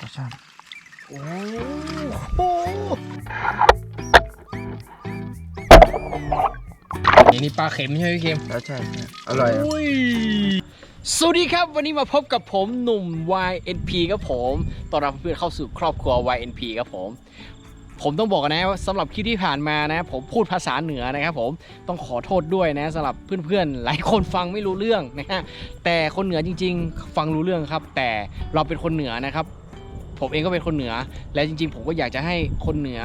ปลาช่อนโอ้โหนี่นี่ปลาเข็มใช่ไหมพี่เข็มแล้วใช่ใช่อร่อยอะยสวัสดีครับ วันนี้มาพบกับผมหนุ่ม YNP ครับผมต้อนรับเพื่อนเข้าสู่ครอบครัว YNP ครับผม ผมต้องบอกนะว่าสำหรับคลิปที่ผ่านมานะ ผมพูดภาษาเหนือนะครับผมต้องขอโทษด้วยนะสำหรับเพื่อนๆ หลายคนฟังไม่รู้เรื่องนะฮะแต่คนเหนือจริง ๆ ฟังรู้เรื่องครับ แต่เราเป็นคนเหนือนะครับ ผมเองก็เป็นคนเหนือ และจริง ๆ ผมก็อยากจะให้คนเหนือ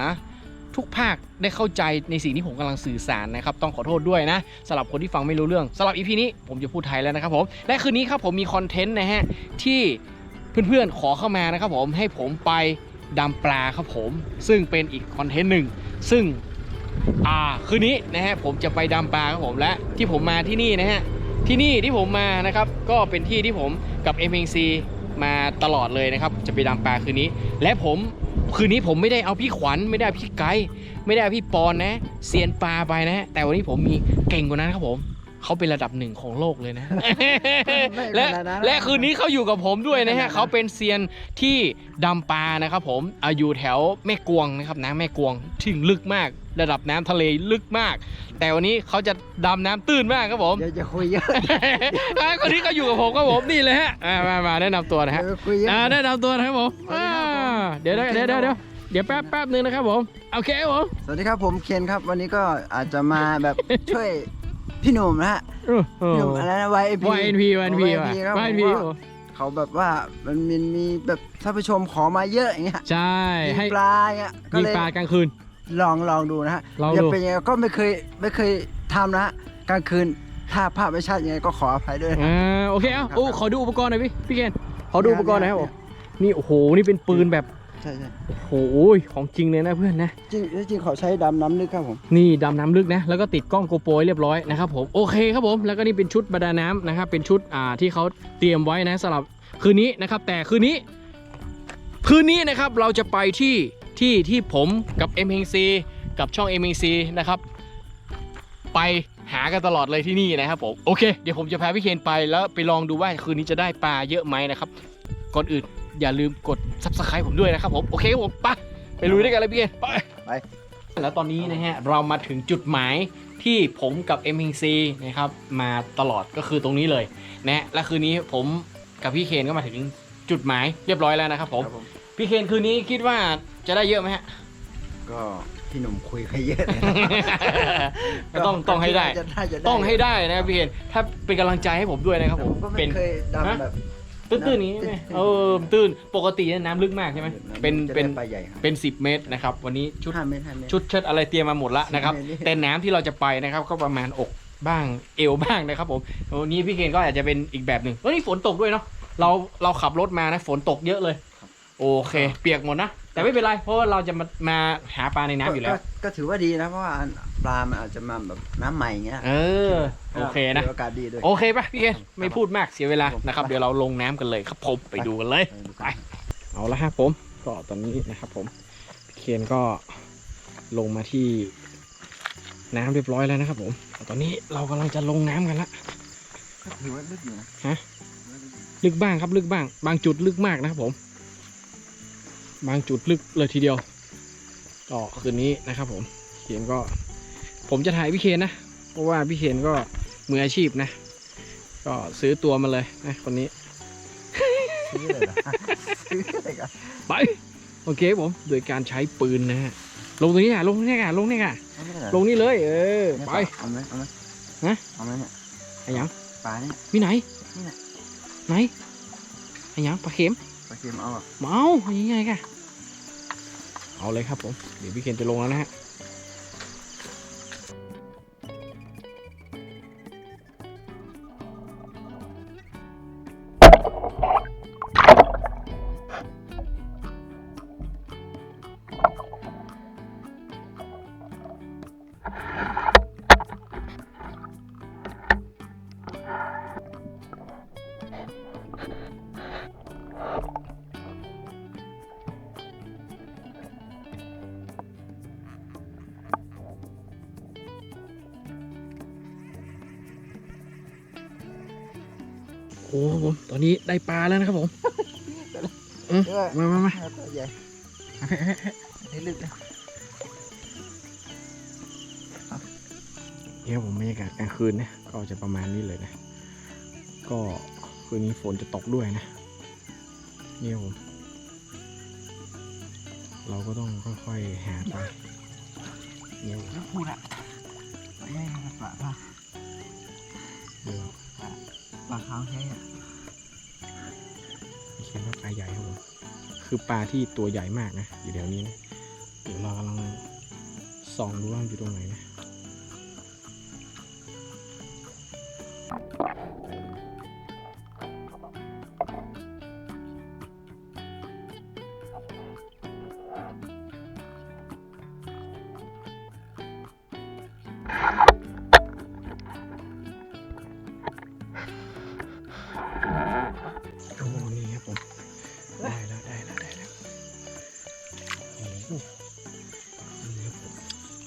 ทุกภาคได้เข้าใจในสิ่งที่ผมกำลังสื่อสารนะครับ ต้องขอโทษด้วยนะสำหรับคนที่ฟังไม่รู้เรื่องสำหรับอีพีนี้ผมจะพูดไทยแล้วนะครับผม และคืนนี้ครับผมมีคอนเทนต์นะฮะที่เพื่อนๆขอเข้ามานะครับผมให้ผมไปดำปลาครับผม ซึ่งเป็นอีกคอนเทนต์หนึ่งซึ่งอ่าคืนนี้นะฮะผมจะไปดำปลาครับผมและที่ผมมาที่นี่นะฮะที่นี่ที่ผมมานะครับก็เป็นที่ที่ผมกับ m อ c มาตลอดเลยนะครับ จะไปดำปลาคืนนี้ และผมคืนนี้ผมไม่ได้เอาพี่ขวัญไม่ได้พี่ไกด์ไม่ได้พี่ปอนนะเซียนปลาไปนะ แต่วันนี้ผมมีเก่งกว่านั้นครับผม เขาเป็นระดับหนึ่งของโลกเลยนะไม่และขนาดนั้นและคืนนี้เขาอยู่กับผมด้วยนะไม่ขนาฮะดนั้นเขาเป็นเซียนที่ดำปลานะครับผมอาอยู่แถวแม่กวงนะครับน้ำแม่กวงถึงลึกมาก ระดับน้ำทะเลลึกมาก แต่วันนี้เขาจะดำน้ำตื้นมากครับผมอย่าอย่าคุยเยอะอะคนนี้ก็อยู่กับผมครับผมนี่เลยฮะอะมามาแนะนำตัวนะอย่าฮะไปคุยเยอะอ่าแนะนำตัวนะครับผมสวัสดีอ่าครับผมเดี๋ยวเดี๋ยวเดี๋ยวเดี๋ยวเดี๋ยวเดี๋ยวแป๊บแป๊บนึงนะครับผม โอเคครับผม สวัสดีครับผมเคนครับ วันนี้ก็อาจจะมาแบบช่วย พี่หนุ่มนะฮะเออเอพี่หอนุ่มอะไรนะ YNP YNP YNP ว่ะครับ YNP ผมว่าเขาแบบว่ามันมีมีแบบท่านผู้ชมขอมาเยอะอย่างเงี้ยใช่มีให้ปลาอย่างเงี้ยก็ยิงเลยปลากลางคืน ลองลองดูนะฮะลองจะดูเป็นยังไงก็ไม่เคยไม่เคยทำนะฮะกลางคืนถ้าภาพไม่ชัดยังไงก็ขออภัยด้วยนะอ่าโอเคเอ้าครับโอ้ขอดูอุปกรณ์หน่อยพี่พี่เคนขอดูอุปกรณ์หน่อยครับผมนี่โอ้โหนี่เป็นปืนแบบ ใช่ใช่โอ้โหของจริงเลยนะเพื่อนนะ จริงจริงเขาใช้ดำน้ำลึกครับผม นี่ดำน้ำลึกนะ แล้วก็ติดกล้องโกโปรเรียบร้อยนะครับผม โอเคครับผม แล้วก็นี่เป็นชุดประดาน้ำนะครับ เป็นชุดอ่าที่เขาเตรียมไว้นะสำหรับคืนนี้นะครับ แต่คืนนี้ คืนนี้นะครับเราจะไปที่ที่ที่ผมกับ m อ c กับช่อง m อ c นะครับ ไปหากันตลอดเลยที่นี่นะครับผม โอเค เดี๋ยวผมจะพาพี่เคนไปแล้วไปลองดูว่าคืนนี้จะได้ปลาเยอะไหมนะครับ ก่อนอื่น อย่าลืมกด subscribe ผมด้วยนะครับผม โอเคครับผมไปไปลุยด้วยกันเลยพี่เคนไปไป แล้วตอนนี้นะฮะเรามาถึงจุดหมายที่ผมกับ m อ c นะครับมาตลอดก็คือตรงนี้เลยนะและคืนนี้ผมกับพี่เคนก็มาถึงจุดหมายเรียบร้อยแล้วนะครับผมครับผมพี่เคนคืนนี้คิดว่าจะได้เยอะไหมฮะ ก็พี่หนุ่มคุยใครเยอะเลยนะก็ต้องต้องให้ได้น่าจะน่าจะต้องให้ได้นะครับพี่เคนถ้าเป็นกำลังใจให้ผมด้วยนะครับผมก็ไม่เป็นเคยดำแบบ ตื้นๆอย่างนี้ไหมเออตื้นปกติเนี่ยน้ำลึกมากใช่ไหมเป็นจะเป็นได้ปลาใหญ่ครับเป็น 10 เมตรนะครับ วันนี้ชุดห้าเมตรห้าเมตร ชุดเชิดอะไรเตรียมมาหมดละนะครับ 10เมตรนี่แต่น้ำที่เราจะไปนะครับ ก็ประมาณอกบ้างเอวบ้างนะครับผมวันนี้พี่เคนก็อาจจะเป็นอีกแบบหนึ่งเฮ้ยนี่ฝนตกด้วยเนาะเราเราขับรถมานะฝนตกเยอะเลย โอเค เปียกหมดนะ แต่ไม่เป็นไรเพราะว่าเราจะมามาหาปลาในน้ำอยู่แล้ว ก็ก็ถือว่าดีนะ เพราะว่าปลามันอาจจะมาแบบน้ำใหม่อย่างเงี้ยเออ โอเคนะ ถือโอกาสดีด้วย โอเคป่ะพี่เคนไม่พูดมากเสียเวลาครับผมนะครับ เดี๋ยวเราลงน้ำกันเลยครับผมไปดูกันเลย ไป เอาละครับผมก็ตอนนี้นะครับผมพี่เคนก็ลงมาที่น้ำเรียบร้อยแล้วนะครับผมตอนนี้เรากำลังจะลงน้ำกันละถือว่าลึกอยู่นะฮะลึกบ้างครับลึกบ้าง บางจุดลึกมากนะครับผม บางจุดลึกเลยทีเดียวก็คืนนี้นะครับผมเคนก็ ผมจะถ่ายพี่เคนนะ เพราะว่าพี่เคนก็มืออาชีพนะ ก็ซื้อตัวมาเลยนะคนนี้ซื้อเลยเหรอซื้ออะไรกันไปโอเคผมโดยการใช้ปืนนะฮะลงตรงนี้อะลงนี่อะลงนี่อะ เอาไม่ได้เหรอลงนี่เลย เออเนี่ยไป เอาไหมเอาไหมฮะ เอาไหมเนี่ยไอ้หยังปลาเนี่ย มีไหนนี่น่ะ ไหนไอ้หยังปลาเข็มปลาเค็มเอาอะเมาอันนี้ไงกะ เอาเลยครับผม เดี๋ยวพี่เคนจะลงแล้วนะฮะ โอ้โหผมตอนนี้ได้ปลาแล้วนะครับผมเออืมเออมามามาตัวใหญ่เอาเฮ้ยเฮ้ยเฮ้ยให้ลึกนะเนี่ยผมบรรยากาศกลางคืนนะก็จะประมาณนี้เลยนะ ก็คืนนี้ฝนจะตกด้วยนะเนี่ยผมเราก็ต้องค่อยๆหาไปเนี่ยผมแล้วพูดอะตัวใหญ่นะปลาปลาเดี๋ยว ปลาขาวแค่อะเขียนว่าปลาใหญ่ครับผมคือปลาที่ตัวใหญ่มากนะ อยู่แถวนี้นะ เดี๋ยวเรากำลังส่องดูว่ามันอยู่ตรงไหนนะ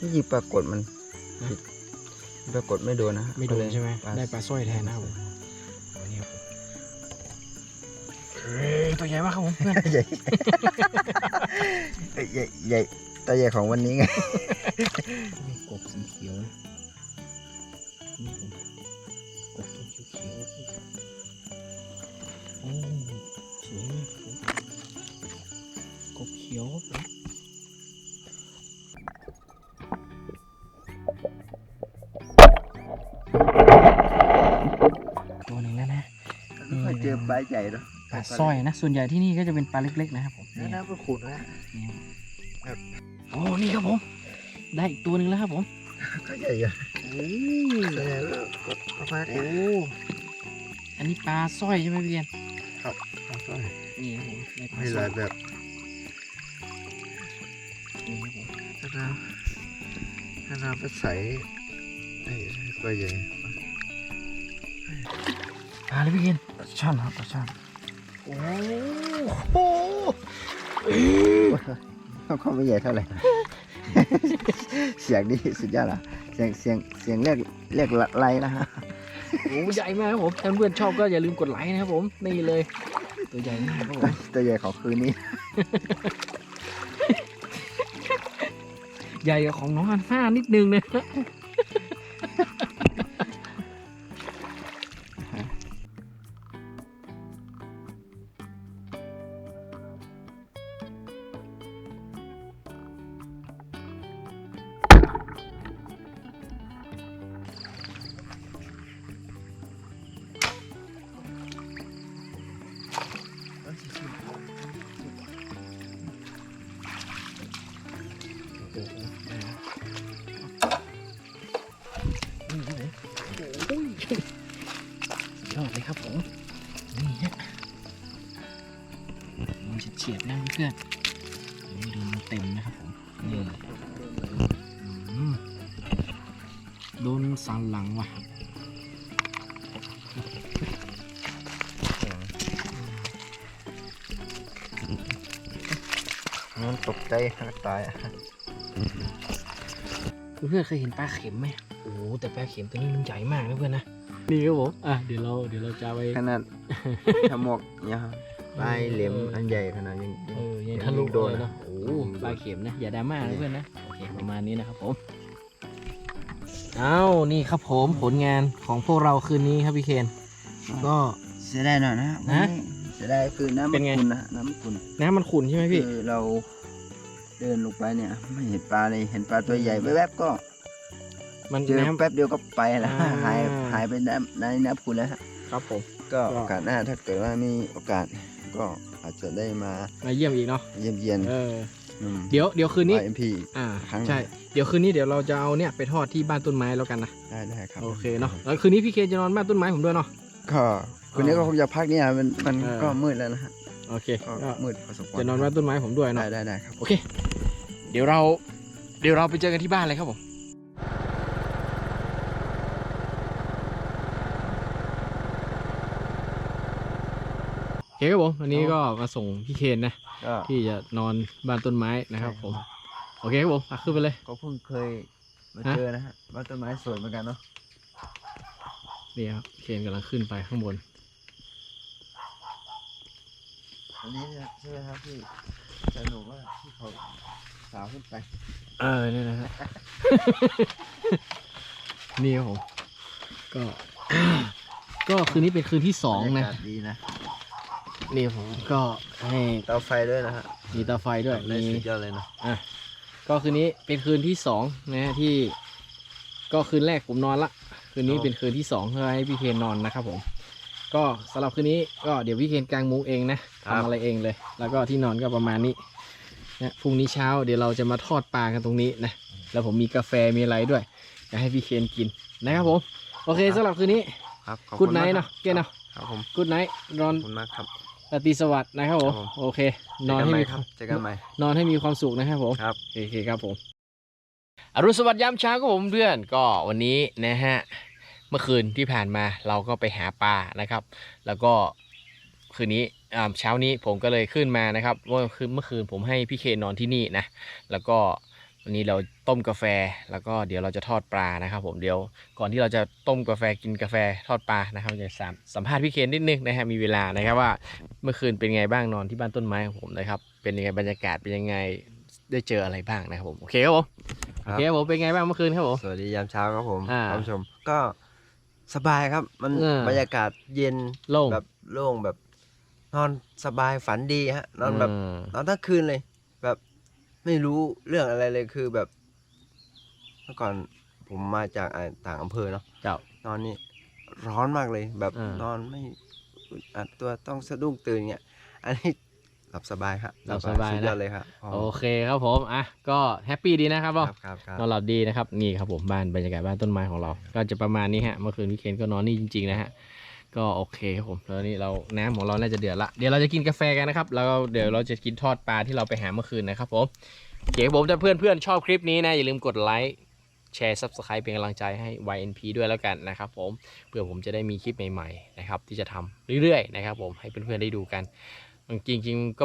นี่ยิงปรากฏมันนะปรากฏไม่โดนนะฮะไม่โดนใช่ไหมปลาได้ปลาสร้อยแทนนะครับผมอันนี้ครับผมเฮ้ยตัวใหญ่มากครับผมเพื่อนใหญ่ใหญ่ใหญ่ตัวใหญ่ของวันนี้ไงนี่กบสีเขียวนะ ปลาใหญ่หรอกปลาสร้อยนะ ส่วนใหญ่ที่นี่ก็จะเป็นปลาเล็ก ๆ นะครับผมนี่นี่นะมันขุดนะนี่ครับโอ้นี่ครับผม ได้อีกตัวหนึ่งแล้วครับผมก็ใหญ่อยู่โอ้ตัวใหญ่แล้วก็ประมาณโอ้อันนี้ปลาสร้อยใช่ไหมพี่เกียนปลาสร้อยนี่ครับผมได้ปลามีสหร้อลายยแบบนี่ครับผมถ้าน้ำถ้าน้ำไปใสไอ้ตัวใหญ่ ปลาเลยพี่เกียนปลาช่อนครับปลาช่อนโอ้โหเขาไม่ใหญ่เท่าไหร่ เสียงดีสุดยอดละเสียงเสียงเสียงเรียกเรียกไลนะฮะโอ้ใหญ่มากครับผมถ้าเพื่อนๆชอบก็อย่าลืมกดไลค์นะครับผมนี่เลย ตัวใหญ่มากครับผมตัวใหญ่ของคืนนี้ ใหญ่กว่าของน้องอันห้านิดนึงนะ ยอดเลยครับผมนี่ฮะมันจะเฉียดๆนะเพื่อนๆนี่ดูมันเต็มนะครับผมนี่อืมโดนสันหลังว่ะมันตกใจตายอะเพื่อนๆเคยเห็นปลาเข็มไหมโอ้โหแต่ปลาเข็มตัวนี้มันใหญ่มากนะเพื่อนนะ นี่ครับผมอะเดี๋ยวเราเดี๋ยวเราจะไปขนาดถ้ามอกเนี่ยครับปลายเหลี่ยมอันใหญ่ขนาดยังเออยังทะลุโดเลนยนะเนาะโอ้โหปลาเข็มนะ อย่าดราม่านะเพื่อนนะโอเคประมาณนี้นะครับผมเอานี่ครับผมผลงานของพวกเราคืนนี้ครับพี่เคน ก็เสียดายหน่อยนะฮะวันนี้เสียดายคือน้ำเป็นไงขุ่นนะน้ำขุ่นน้ำมันขุ่นใช่ไหมพี่คือเราเดินลงไปเนี่ย ไม่เห็นปลาเลยเห็นปลาตัวใหญ่แวบๆก็ มันเจอน้ำ แป๊บเดียวก็ไปแล้วอ่า หายหายไปน้ำในน้ำขุ่นแล้วฮะครับผม ก็ก็ โอกาสหน้าถ้าเกิดว่ามีโอกาสก็อาจจะได้มามาเยี่ยมอีกเนาะเยี่ยมเยียนเอออืมเดี๋ยวเดี๋ยวคืนนี้ เอ็มพี อ่าครั้ง ใช่ เดี๋ยวคืนนี้เดี๋ยวเราจะเอาเนี่ยไปทอดที่บ้านต้นไม้แล้วกันนะได้ได้ครับโอเคเนาะแล้วคืนนี้พี่เคนจะนอนบ้านต้นไม้ผมด้วยเนาะ ก็คืนนี้ก็คงจะพักเนี่ยมันมันเออ ก็มืดแล้วนะฮะโอเคก็ก็มืดพอสมควรจะนอนบ้านต้นไม้ผมด้วยได้เนาะได้ได้ครับ โอเค เดี๋ยวเรา เดี๋ยวเราไปเจอกันที่บ้านเลยครับผม เคครับผมวันนี้ก็มาส่งพี่เคนนะก็ที่จะนอนบ้านต้นไม้นะครับ ผม โอเคครับผมอะขึ้นไปเลย ก็เพิ่งเคยมาฮะเจอนะฮะว่าต้นไม้สวยเหมือนกันเนาะนี่ครับเคนกำลังขึ้นไปข้างบนโอ้อันนี้ใช่ไหมครับพี่สนุกว่าที่เขาสาวขึ้นไป เออนี่นะฮะนี่ครับผมก็ ก็คืนนี้เป็นคืนที่สองบรรนะยากาศดีนะ นี่ผมก็ให้เตาไฟด้วยนะฮะมีตาไฟด้วยได้มีสุดยอดเลยนะอะก็คืนนี้เป็นคืนที่สองนะฮะที่ ก็คืนแรกผมนอนละ คืนนี้เป็นคืนที่สองเพื่อให้พี่เคนนอนนะครับผม ก็สำหรับคืนนี้ก็เดี๋ยวพี่เคนกางมุ้งเองนะทำอะไรเองเลย แล้วก็ที่นอนก็ประมาณนี้นะพรุ่งนี้เช้าเดี๋ยวเราจะมาทอดปลากันตรงนี้นะแล้วผมมีกาแฟมีอะไรด้วยจะให้พี่เคนกินนะครับผม โอเคสำหรับคืนนี้ครับขอบกูดคุณไนมากท์ครัเนาะบเกนเนาะครับผม กูดไนท์นอน ขอบคุณมากครับ ราตรีสวัสดิ์นะครับผมครับผม โอเค นอนให้มีเจอกันใหม่นอนให้มีความสุขนะครับผมครับ โอเคครับผมอรุณสวัสดิ์ยามเช้าครับผมเพื่อนก็วันนี้นะฮะเมื่อคืนที่ผ่านมาเราก็ไปหาปลานะครับ แล้วก็คืนนี้อ่าเช้านี้ผมก็เลยขึ้นมานะครับว่าคืนเมื่อคืนผมให้พี่เคนอนที่นี่นะแล้วก็ วันนี้เราต้มกาแฟแล้วก็เดี๋ยวเราจะทอดปลานะครับ ผมเดี๋ยวก่อนที่เราจะต้มกาแฟกินกาแฟทอดปลานะครับจะสัมสัมภาษณ์พี่เคนนิดนึงนะฮะมีเวลานะครับว่าเมื่อคืนเป็นไงบ้างนอนที่บ้านต้นไม้ของผมนะครับเป็นยังไงบรรยากาศเป็นยังไงได้เจออะไรบ้างนะครับผมโอเคครับผมคโอรับเคครับผมเป็นไงบ้างเมื่อคืนครับผมสวัสดียามเช้าครับผมอ่าท่านผู้ชมก็สบายครับมันเออบรรยากาศเย็นโล่งแบบโล่งแบบนอนสบายฝันดีฮะนอนแบบมนอนทั้งคืนเลยแบบ ไม่รู้เรื่องอะไรเลยคือแบบ เมื่อก่อนผมมาจากอ่าต่างอำเภอเนาะเจ้านอนนี่ร้อนมากเลย แบบอ่าน นอนไม่อึดอัดตัวต้องสะดุ้งตื่นเงี้ย อันนี้หลับสบายครับหลับสบายสุดยอดนะเลยครับอ๋อโอเคครับผมอะก็แฮปปี้ดีนะครับคเนาะรับครับครับ นอนหลับดีนะครับนี่ครับผมบ้านบรรยากาศบ้านต้นไม้ของเรา ก็จะประมาณนี้ฮะเมื่อคืนพี่เคนก็นอนนี่จริงๆนะฮะ ก็โอเคครับผมแล้วนี่เราน้ำของเราน่าจะเดือดละเดี๋ยวเราจะกินกาแฟกันนะครับแล้วเดี๋ยวเราจะกินทอดปลาที่เราไปหาเมื่อคืนนะครับผมเคครับผมถ้าเพื่อนๆชอบคลิปนี้นะอย่าลืมกดไลค์แชร์ subscribe เป็นกำลังใจให้ YNP ด้วยแล้วกันนะครับผมเพื่อผมจะได้มีคลิปใหม่ๆนะครับที่จะทำเรื่อยๆนะครับผมให้เพื่อนๆได้ดูกันจริงๆก็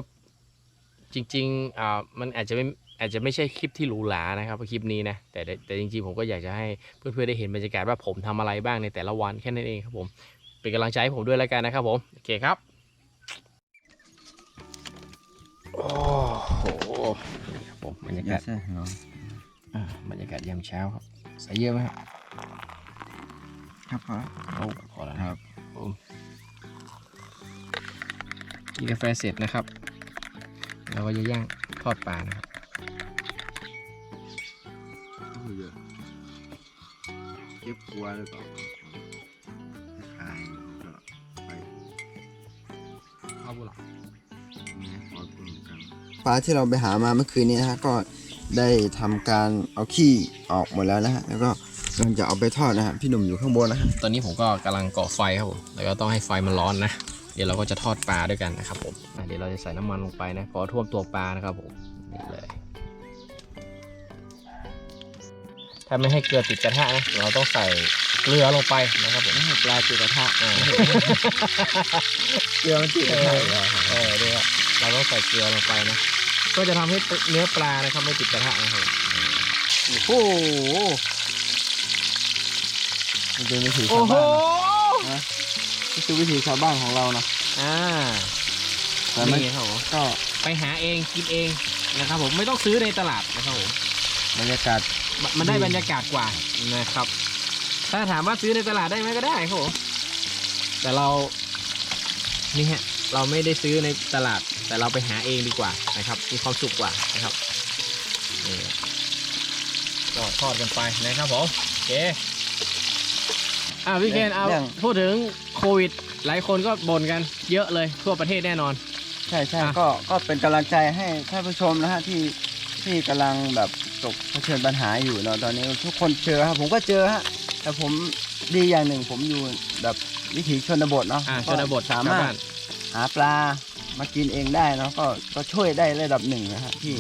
จริงๆอ่ามันอาจจะไม่อาจจะไม่ใช่คลิปที่หรูหรานะครับคลิปนี้นะแต่แต่แต่จริงๆผมก็อยากจะให้เพื่อนๆได้เห็นบรรยากาศว่าผมทำอะไรบ้างในแต่ละวันแค่นั้นเองครับผม เป็นกำลังใจให้ผมด้วยแล้วกันนะครับผมโอเคครับโอ้โหนี่ครับผมบรรยากาศใช่เหรออ่าบรรยากาศยามเช้าครับใส่เยอะไหมครับครับพอโอ้พอแล้วคนะรับผมกินกาแฟเสร็จนะครับเราก็จะย่างทอดปลานะครับเก็บกลัวหรือเปล่า ปลาที่เราไปหามาเมื่อคืนนี้นะฮะก็ได้ทำการเอาขี้ออกหมดแล้วนะฮะแล้วก็กำลังจะเอาไปทอดนะฮะพี่หนุ่มอยู่ข้างบนนะฮะตอนนี้ผมก็กำลังก่อไฟครับผมแล้วก็ต้องให้ไฟมันร้อนนะเดี๋ยวเราก็จะทอดปลาด้วยกันนะครับผมอะเดี๋ยวเราจะใส่น้ำมันลงไปนะพอท่วมตัวปลานะครับผมนี่เลยถ้าไม่ให้เกลือติดกระทะนะเราต้องใส่เกลือลงไปนะครับผมไม่ให้ปลาติดกระทะอ่าเกลือมันติดเอใช่อเหรอเออด้วยอะ เราต้องใส่เกลือลงไปนะก็จะทำให้เนื้อปลานะครับไม่ติดกระทะนะครับโอ้โหมันเป็นวิถีโอ้ชาวโหบ้านนะนี่คือวิถีชาวบ้านของเรานะอ่าแต่ไม่นี่ครับผมก็ไปหาเองกินเองนะครับ ผมไม่ต้องซื้อในตลาดนะครับผมบรรยากาศมมันได้อืมบรรยากาศกว่านะครับ ถ้าถามว่าซื้อในตลาดได้ไหมก็ได้ครับผมแต่เรานี่ฮะ เราไม่ได้ซื้อในตลาด แต่เราไปหาเองดีกว่านะครับ มีความสุขกว่านะครับนี่ก็ทอดกันไปนะครับผมโอเคอ่าพี่เคนเอารื่อง พูดถึงโควิด หลายคนก็บ่นกันเยอะเลยทั่วประเทศแน่นอน ใช่ใช่อะ ก็ก็เป็นกำลังใจให้ท่านผู้ชมนะฮะที่ที่กำลังแบบตกเผชิญปัญหาอยู่เนาะตอนนี้ทุกคนเจอครับผมก็เจอฮะแต่ผมดีอย่างหนึ่งผมอยู่แบบวิถีชนบทเนาะอ่าชก็นบทสามารชวถบ้น หาปลามากินเองได้เนาะก็ก็ช่วยได้ระดับหนึ่งนะฮะที่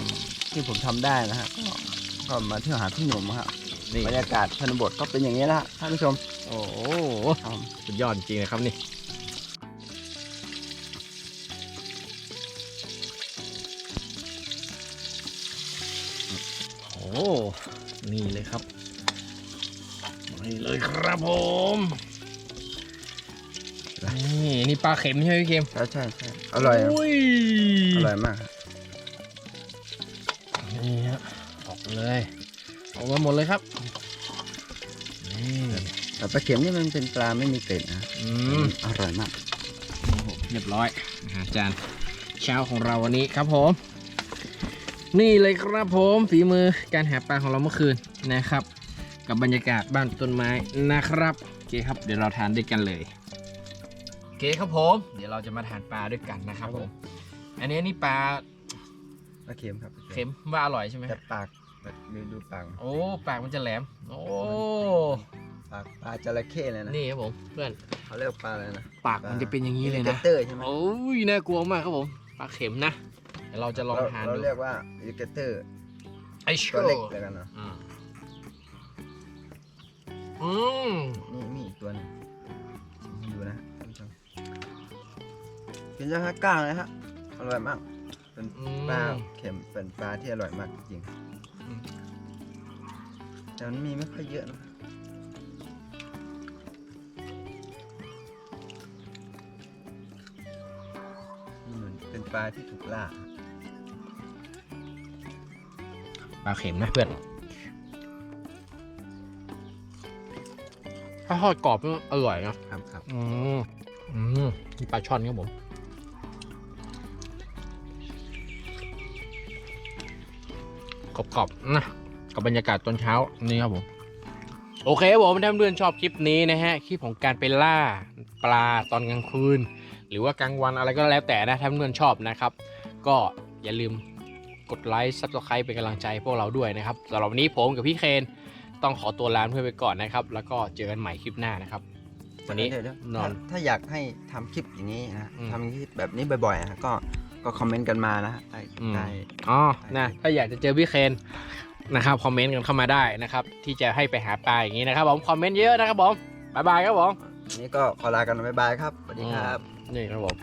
ที่ผมทำได้นะฮะก็ก็มาเที่ยวหาพี่หนุ่มครับนี่บรรยากาศชนบทก็เป็นอย่างนี้นะฮะท่านผู้ชม โอ้โหครับสุดยอดจริงนะครับนี่โอ้นี่เลยครับนี่เลยครับผมหลั นี่นี่ปลาเข็มใช่ไหมพี่เข็มใช่ใช่ใช่อร่อยอะอุ้ยอร่อยมากครับนี่ฮะออกเลยออกมาหมดเลยครับนี่แต่ปลาเข็มนี่มันเป็นปลาไม่มีเกล็ดนะอืมอร่อยมากโอ้โหเรียบร้อยอาหารจานเช้าของเราวันนี้ครับผม นี่เลยครับผมฝีมือการหาปลาของเราเมื่อคืนนะครับ กับบรรยากาศบ้านต้นไม้นะครับโอเคครับ เดี๋ยวเราทานด้วยกันเลยโอเคครับผม เดี๋ยวเราจะมาทานปลาด้วยกันนะครับผม อันนี้นี่ปลาปลาเค็มครับเค็มว่าอร่อยใช่ไหมแต่ปากดูดูปากโอ้ปากมันจะแหลม โอ้ ปากปลาจระเข้เลยนะนี่ครับผมเพื่อน เขาเรียกปลาอะไรนะปากมันจะเป็นอย่างนี้เลยอินะ เตอร์ใช่ไหมโอ้ยน่ากลัวมากครับผมปลาเข็มนะเดี๋ยวเราจะลองทานเราดูเรียกว่าอิลิเกเตอร์ไอโชตัวเล็กว์เลยกันเนาะอ่าอืมนี่มีอีกตัวหนึง กินยังฮะกล้างเลยฮะ อร่อยมาก เป็นปลาเค็มเป็นปลาที่อร่อยมากจริงๆแต่มันมีไม่ค่อยเยอะนะนี่เหมือนเป็นปลาที่ถูกล่าปลาเข็มนะเพื่อน ถ้าทอดกรอบมันอร่อยนะครับครับ อืมอืมนี่ปลาช่อนครับผม กรอบๆนะกับบรรยากาศตอนเช้านี่ครับผมโอเคครับผมท่านเพื่อนชอบคลิปนี้นะฮะคลิปของการไปล่าปลาตอนกลางคืน หรือว่ากลางวันอะไรก็แล้วแต่นะท่านเพื่อนชอบนะครับ ก็อย่าลืมกดไลค์ซับสไครป์เป็นกำลังใจให้พวกเราด้วยนะครับสำหรับวันนี้ผมกับพี่เคนต้องขอตัวลาเพื่อนไปก่อนนะครับ แล้วก็เจอกันใหม่คลิปหน้านะครับ วันนี้เดี๋ยวๆนอน ถ้าถ้าอยากให้ทำคลิปอย่างนี้นะอืม ทำคลิปแบบนี้บ่อยๆนะก็ ก็คอมเมนต์กันมานะใต้อืม ใต้ อ๋อ นะ ถ้าอยากจะเจอพี่เคนนะครับ คอมเมนต์กันเข้ามาได้นะครับ ที่จะให้ไปหาปลาอย่างนี้นะครับผม คอมเมนต์เยอะนะครับผม บ๊ายบายครับผม วันนี้ก็ขอลากันบ๊ายบายครับ สวัสดีครับ นี่ครับผม